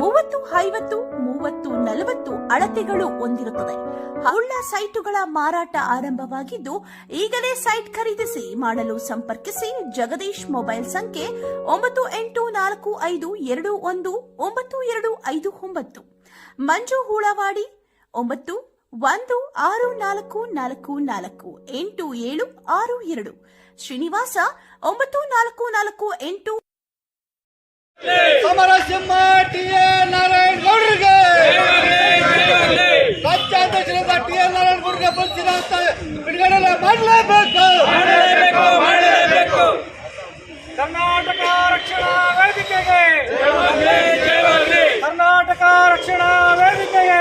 ಮೂವತ್ತು, ಐವತ್ತು, ಮೂವತ್ತು, ನಲವತ್ತು ಅಳತೆಗಳು ಹೊಂದಿರುತ್ತದೆ. ಉಳ್ಳ ಸೈಟುಗಳ ಮಾರಾಟ ಆರಂಭವಾಗಿದ್ದು, ಈಗಲೇ ಸೈಟ್ ಖರೀದಿಸಿ ಮಾಡಲು ಸಂಪರ್ಕಿಸಿ ಜಗದೀಶ್ ಮೊಬೈಲ್ ಸಂಖ್ಯೆ ಒಂಬತ್ತು ಎಂಟು ನಾಲ್ಕು ಐದು ಎರಡು ಒಂದು ಒಂಬತ್ತು ಎರಡು ಐದು ಒಂಬತ್ತು. ಮಂಜು ಹೂಳವಾಡಿ, ಒಂಬತ್ತು, ಒಂದು, ಆರು, ನಾಲ್ಕು ನಾಲ್ಕು ನಾಲ್ಕು, ಎಂಟು, ಏಳು, ಆರು, ಎರಡು. ಶ್ರೀನಿವಾಸ, ಒಂಬತ್ತು, ನಾಲ್ಕು ನಾಲ್ಕು, ಎಂಟು ಸಮರಸಿಂಹ ಟಿ ಎ ನಾರಾಯಣ ಗೌಡರಿಗೆ ರಾಜ್ಯಾಧ್ಯಕ್ಷರಾದ ಟಿ ಎ ನಾರಾಯಣ ಗೌಡರಿಗೆ ಬಂದಿನ ಬಿಡುಗಡೆ ಮಾಡಲೇಬೇಕು ಕರ್ನಾಟಕ ರಕ್ಷಣಾ ವೇದಿಕೆಗೆ. ಕರ್ನಾಟಕ ರಕ್ಷಣಾ ವೇದಿಕೆಗೆ.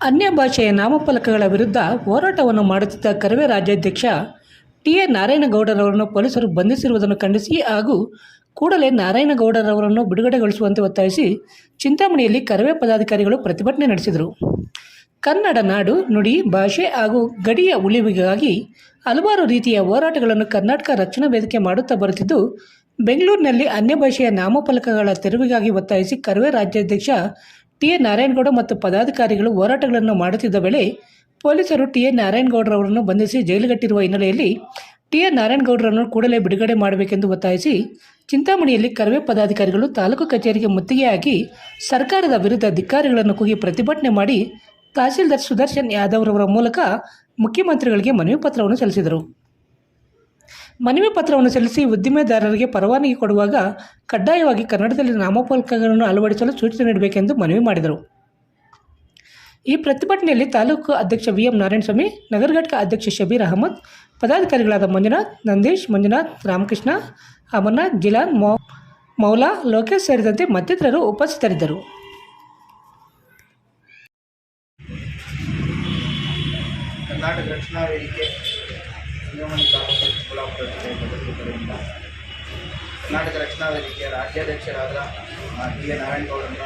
ಅನ್ಯ ಭಾಷೆಯ ನಾಮಫಲಕಗಳ ವಿರುದ್ಧ ಹೋರಾಟವನ್ನು ಮಾಡುತ್ತಿದ್ದ ಕರವೇ ರಾಜ್ಯಾಧ್ಯಕ್ಷ ಟಿ ಎ ನಾರಾಯಣಗೌಡರವರನ್ನು ಪೊಲೀಸರು ಬಂಧಿಸಿರುವುದನ್ನು ಖಂಡಿಸಿ ಹಾಗೂ ಕೂಡಲೇ ನಾರಾಯಣಗೌಡರವರನ್ನು ಬಿಡುಗಡೆಗೊಳಿಸುವಂತೆ ಒತ್ತಾಯಿಸಿ ಚಿಂತಾಮಣಿಯಲ್ಲಿ ಕರವೇ ಪದಾಧಿಕಾರಿಗಳು ಪ್ರತಿಭಟನೆ ನಡೆಸಿದರು. ಕನ್ನಡ ನಾಡು, ನುಡಿ, ಭಾಷೆ ಹಾಗೂ ಗಡಿಯ ಉಳಿವಿಗಾಗಿ ಹಲವಾರು ರೀತಿಯ ಹೋರಾಟಗಳನ್ನು ಕರ್ನಾಟಕ ರಕ್ಷಣಾ ವೇದಿಕೆ ಮಾಡುತ್ತಾ ಬರುತ್ತಿದ್ದು, ಬೆಂಗಳೂರಿನಲ್ಲಿ ಅನ್ಯ ಭಾಷೆಯ ನಾಮಫಲಕಗಳ ತೆರವಿಗಾಗಿ ಒತ್ತಾಯಿಸಿ ಕರವೇ ರಾಜ್ಯಾಧ್ಯಕ್ಷ ಟಿ ಎ ನಾರಾಯಣಗೌಡ ಮತ್ತು ಪದಾಧಿಕಾರಿಗಳು ಹೋರಾಟಗಳನ್ನು ಮಾಡುತ್ತಿದ್ದ ವೇಳೆ ಪೊಲೀಸರು ಟಿ ಎ ನಾರಾಯಣಗೌಡರವರನ್ನು ಬಂಧಿಸಿ ಜೈಲುಗಟ್ಟಿರುವ ಹಿನ್ನೆಲೆಯಲ್ಲಿ ಟಿ ಎ ನಾರಾಯಣಗೌಡರನ್ನು ಕೂಡಲೇ ಬಿಡುಗಡೆ ಮಾಡಬೇಕೆಂದು ಒತ್ತಾಯಿಸಿ ಚಿಂತಾಮಣಿಯಲ್ಲಿ ಕರವೇ ಪದಾಧಿಕಾರಿಗಳು ತಾಲೂಕು ಕಚೇರಿಗೆ ಮುತ್ತಿಗೆ ಹಾಕಿ ಸರ್ಕಾರದ ವಿರುದ್ಧ ಧಿಕ್ಕಾರಿಗಳನ್ನು ಕೂಗಿ ಪ್ರತಿಭಟನೆ ಮಾಡಿ ತಹಸೀಲ್ದಾರ್ ಸುದರ್ಶನ್ ಯಾದವ್ರವರ ಮೂಲಕ ಮುಖ್ಯಮಂತ್ರಿಗಳಿಗೆ ಮನವಿ ಪತ್ರವನ್ನು ಸಲ್ಲಿಸಿದರು. ಮನವಿ ಪತ್ರವನ್ನು ಸಲ್ಲಿಸಿ ಉದ್ದಿಮೆದಾರರಿಗೆ ಪರವಾನಗಿ ಕೊಡುವಾಗ ಕಡ್ಡಾಯವಾಗಿ ಕನ್ನಡದಲ್ಲಿ ನಾಮಫಲಕಗಳನ್ನು ಅಳವಡಿಸಲು ಸೂಚನೆ ನೀಡಬೇಕೆಂದು ಮನವಿ ಮಾಡಿದರು. ಈ ಪ್ರತಿಭಟನೆಯಲ್ಲಿ ತಾಲೂಕು ಅಧ್ಯಕ್ಷ ವಿ ಎಂ ನಾರಾಯಣಸ್ವಾಮಿ, ನಗರ ಘಟಕ ಅಧ್ಯಕ್ಷ ಶಬೀರ್ ಅಹಮದ್, ಪದಾಧಿಕಾರಿಗಳಾದ ಮಂಜುನಾಥ್, ನಂದೀಶ್, ಮಂಜುನಾಥ್, ರಾಮಕೃಷ್ಣ, ಅಮರ್ನಾಥ್, ಗಿಲಾನ್, ಮೌ, ಮೌಲಾ, ಲೋಕೇಶ್ ಸೇರಿದಂತೆ ಮತ್ತಿತರರು ಉಪಸ್ಥಿತರಿದ್ದರು. ಕರ್ನಾಟಕ ರಕ್ಷಣಾ ವೇದಿಕೆ ಕರ್ನಾಟಕ ರಕ್ಷಣಾ ವೇದಿಕೆಯ ರಾಜ್ಯಾಧ್ಯಕ್ಷರಾದ ಟಿ ಎ ನಾರಾಯಣಗೌಡರನ್ನ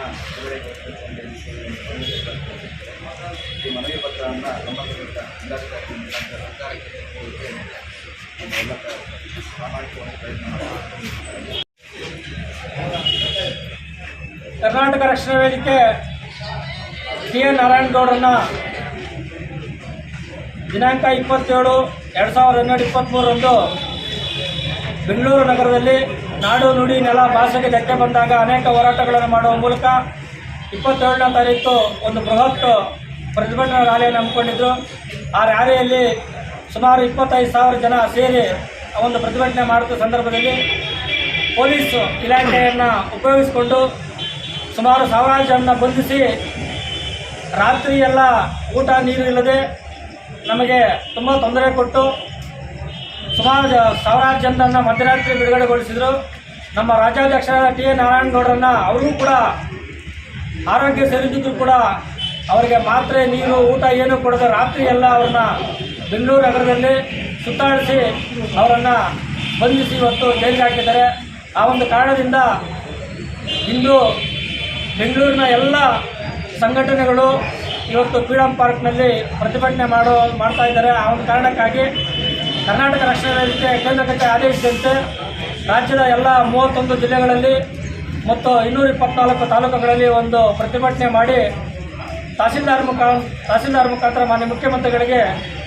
ಈ ಮನವಿ ಪತ್ರವನ್ನು ಸಂಬಂಧಪಟ್ಟ ಕರ್ನಾಟಕ ರಕ್ಷಣಾ ವೇದಿಕೆ ಟಿ ಎನ್ ನಾರಾಯಣಗೌಡರನ್ನ ದಿನಾಂಕ ಇಪ್ಪತ್ತೇಳು, ಎರಡು ಸಾವಿರದ ಹನ್ನೆರಡು ಇಪ್ಪತ್ತ್ಮೂರರಂದು ಬೆಂಗಳೂರು ನಗರದಲ್ಲಿ ನಾಡು ನುಡಿ ನೆಲ ಭಾಷೆಗೆ ಧಕ್ಕೆ ಬಂದಾಗ ಅನೇಕ ಹೋರಾಟಗಳನ್ನು ಮಾಡುವ ಮೂಲಕ ಇಪ್ಪತ್ತೆರಡನೇ ತಾರೀಕು ಒಂದು ಬೃಹತ್ ಪ್ರತಿಭಟನಾ ರ್ಯಾಲಿಯನ್ನು ಹಮ್ಮಿಕೊಂಡಿದ್ರು. ಆ ರ್ಯಾಲಿಯಲ್ಲಿ ಸುಮಾರು ಇಪ್ಪತ್ತೈದು ಸಾವಿರ ಜನ ಸೇರಿ ಒಂದು ಪ್ರತಿಭಟನೆ ಮಾಡಿದ ಸಂದರ್ಭದಲ್ಲಿ ಪೊಲೀಸ್ ಇಲಾಖೆಯನ್ನು ಉಪಯೋಗಿಸಿಕೊಂಡು ಸುಮಾರು ಸಾವಿರಾರು ಜನ ಬಂಧಿಸಿ ರಾತ್ರಿ ಎಲ್ಲ ಊಟ ನೀರು ಇಲ್ಲದೆ ನಮಗೆ ತುಂಬ ತೊಂದರೆ ಕೊಟ್ಟು ಸುಮಾರು ಸಾವಿರಾರು ಜನರನ್ನು ಮಧ್ಯರಾತ್ರಿ ಬಿಡುಗಡೆಗೊಳಿಸಿದರು. ನಮ್ಮ ರಾಜ್ಯಾಧ್ಯಕ್ಷರಾದ ಟಿ ಎ ನಾರಾಯಣಗೌಡರನ್ನ ಅವರೂ ಕೂಡ ಆರೋಗ್ಯ ಸರಿದಿದ್ದು ಕೂಡ ಅವರಿಗೆ ಮಾತ್ರೆ, ನೀರು, ಊಟ ಏನು ಕೊಡದೆ ರಾತ್ರಿ ಎಲ್ಲ ಅವ್ರನ್ನ ಬೆಂಗಳೂರು ನಗರದಲ್ಲಿ ಸುತ್ತಾಡಿಸಿ ಅವರನ್ನು ಬಂಧಿಸಿ ಇವತ್ತು ಜೈಲಿಗೆ ಹಾಕಿದ್ದಾರೆ. ಆ ಒಂದು ಕಾರಣದಿಂದ ಇಂದು ಬೆಂಗಳೂರಿನ ಎಲ್ಲ ಸಂಘಟನೆಗಳು ಇವತ್ತು ಫ್ರೀಡಂ ಪಾರ್ಕ್ನಲ್ಲಿ ಪ್ರತಿಭಟನೆ ಮಾಡೋ, ಮಾಡ್ತಾ ಇದ್ದಾರೆ. ಆ ಒಂದು ಕಾರಣಕ್ಕಾಗಿ ಕರ್ನಾಟಕ ರಕ್ಷಣಾ ವೇದಿಕೆ ಕೇಂದ್ರ ಕಚೇರಿ ಆದೇಶದಂತೆ ರಾಜ್ಯದ ಎಲ್ಲ ಮೂವತ್ತೊಂದು ಜಿಲ್ಲೆಗಳಲ್ಲಿ ಮತ್ತು ಇನ್ನೂರ ಇಪ್ಪತ್ನಾಲ್ಕು ತಾಲೂಕುಗಳಲ್ಲಿ ಒಂದು ಪ್ರತಿಭಟನೆ ಮಾಡಿ ತಹಸೀಲ್ದಾರ್ ಮುಖಾ ತಹಸೀಲ್ದಾರ್ ಮುಖಾಂತರ ಮಾನ್ಯ ಮುಖ್ಯಮಂತ್ರಿಗಳಿಗೆ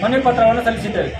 ಮನವಿ ಪತ್ರವನ್ನು ಸಲ್ಲಿಸಿದ್ದೇವೆ.